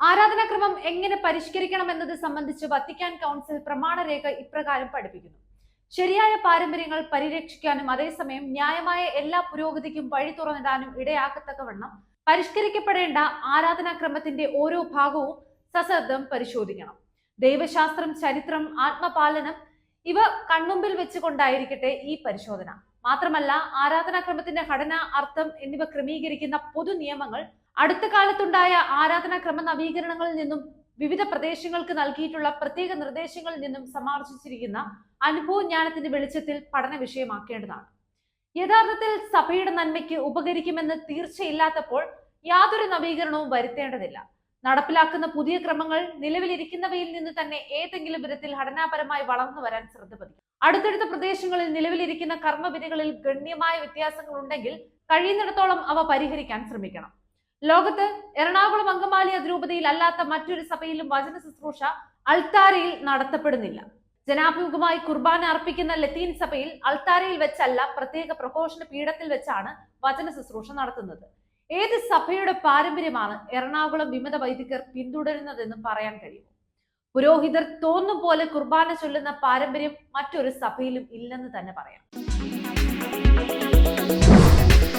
ആരാധനാക്രമം എങ്ങനെ പരിഷ്കരിക്കണം എന്നത് സംബന്ധിച്ച് വത്തിക്കാൻ കൗൺസിൽ പ്രമാണരേഖ ഇപ്രകാരം പഠിപ്പിക്കുന്നു. ശരിയായ പാരമ്പര്യങ്ങൾ പരിരക്ഷിക്കാനും അതേസമയം ന്യായമായ എല്ലാ പുരോഗതിക്കും വഴി തുറന്നിടാനും ഇടയാക്കത്തക്കവണ്ണം പരിഷ്കരിക്കപ്പെടേണ്ട ആരാധനാക്രമത്തിന്റെ ഓരോ ഭാഗവും സശ്രദ്ധം പരിശോധിക്കണം. ദൈവശാസ്ത്രം ചരിത്രം ആത്മപാലനം ഇവ കൺമുമ്പിൽ വെച്ചുകൊണ്ടായിരിക്കട്ടെ ഈ പരിശോധന. മാത്രമല്ല ആരാധനാക്രമത്തിന്റെ ഘടന അർത്ഥം എന്നിവ ക്രമീകരിക്കുന്ന പൊതു നിയമങ്ങൾ അടുത്ത കാലത്തുണ്ടായ ആരാധനാക്രമ നവീകരണങ്ങളിൽ നിന്നും വിവിധ പ്രദേശങ്ങൾക്ക് നൽകിയിട്ടുള്ള പ്രത്യേക നിർദ്ദേശങ്ങളിൽ നിന്നും സമാർജിച്ചിരിക്കുന്ന അനുഭവജ്ഞാനത്തിന്റെ വെളിച്ചത്തിൽ പഠന വിഷയമാക്കേണ്ടതാണ്. യഥാർത്ഥത്തിൽ സഭയുടെ നന്മയ്ക്ക് ഉപകരിക്കുമെന്ന് തീർച്ചയില്ലാത്തപ്പോൾ യാതൊരു നവീകരണവും വരുത്തേണ്ടതില്ല. നടപ്പിലാക്കുന്ന പുതിയ ക്രമങ്ങൾ നിലവിലിരിക്കുന്നവയിൽ നിന്ന് തന്നെ ഏതെങ്കിലും വിധത്തിൽ ഘടനാപരമായി വളർന്നു വരാൻ ശ്രദ്ധ പതിക്കും. അടുത്തടുത്ത പ്രദേശങ്ങളിൽ നിലവിലിരിക്കുന്ന കർമ്മവിധികളിൽ ഗണ്യമായ വ്യത്യാസങ്ങൾ ഉണ്ടെങ്കിൽ കഴിയുന്നിടത്തോളം അവ പരിഹരിക്കാൻ ശ്രമിക്കണം. ലോകത്ത് എറണാകുളം അങ്കമാലി അതിരൂപതയിൽ അല്ലാത്ത മറ്റൊരു സഭയിലും വചന ശുശ്രൂഷ അൾത്താരയിൽ നടത്തപ്പെടുന്നില്ല. ജനാഭിമുഖമായി കുർബാന അർപ്പിക്കുന്ന ലത്തീൻ സഭയിൽ അൾത്താരയിൽ വെച്ചല്ല പ്രത്യേക പ്രഘോഷണ പീഠത്തിൽ വെച്ചാണ് വചന ശുശ്രൂഷ നടത്തുന്നത്. ഏത് സഭയുടെ പാരമ്പര്യമാണ് എറണാകുളം വിമത വൈദികർ പിന്തുടരുന്നതെന്ന് പറയാൻ കഴിയും? പുരോഹിതർ തോന്നും പോലെ കുർബാന ചൊല്ലുന്ന പാരമ്പര്യം മറ്റൊരു സഭയിലും ഇല്ലെന്ന് തന്നെ പറയാം.